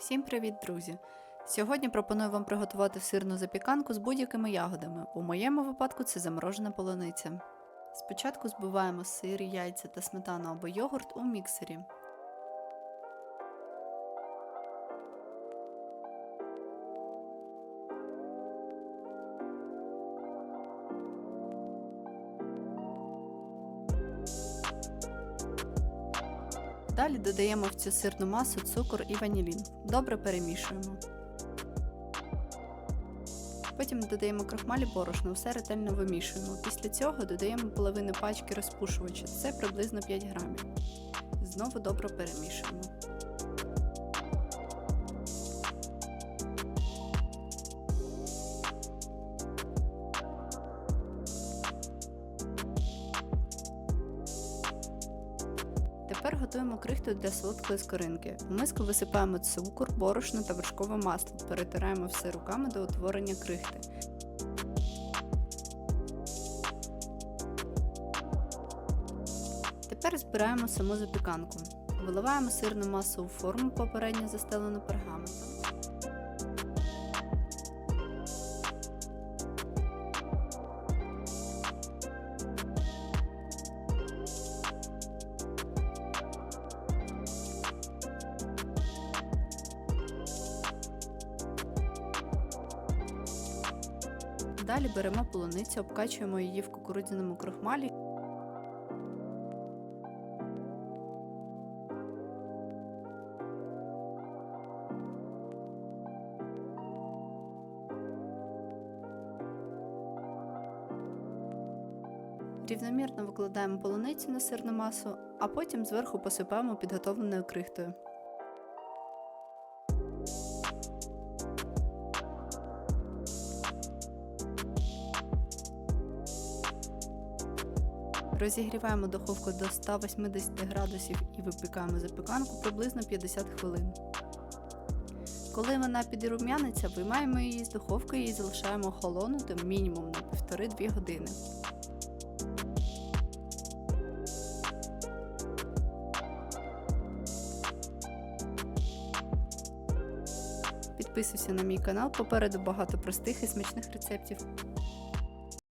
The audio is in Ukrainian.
Всім привіт, друзі! Сьогодні пропоную вам приготувати сирну запіканку з будь-якими ягодами. У моєму випадку це заморожена полуниця. Спочатку збиваємо сир, яйця та сметану або йогурт у міксері. Далі додаємо в цю сирну масу цукор і ванілін. Добре перемішуємо. Потім додаємо крахмалі борошно, все ретельно вимішуємо. Після цього додаємо половину пачки розпушувача, це приблизно 5 грамів. Знову добре перемішуємо. Готуємо крихту для солодкої скоринки. У миску висипаємо цукор, борошно та вершкове масло. Перетираємо все руками до утворення крихти. Тепер збираємо саму запіканку. Виливаємо сирну масу у форму, попередньо застелену пергаментом. Далі беремо полуницю, обкачуємо її в кукурудзяному крохмалі. Рівномірно викладаємо полуницю на сирну масу, а потім зверху посипаємо підготовленою крихтою. Розігріваємо духовку до 180 градусів і випікаємо запіканку приблизно 50 хвилин. Коли вона підрум'яниться, виймаємо її з духовки і залишаємо охолонути мінімум на 1,5-2 години. Підписуйся на мій канал, попереду багато простих і смачних рецептів.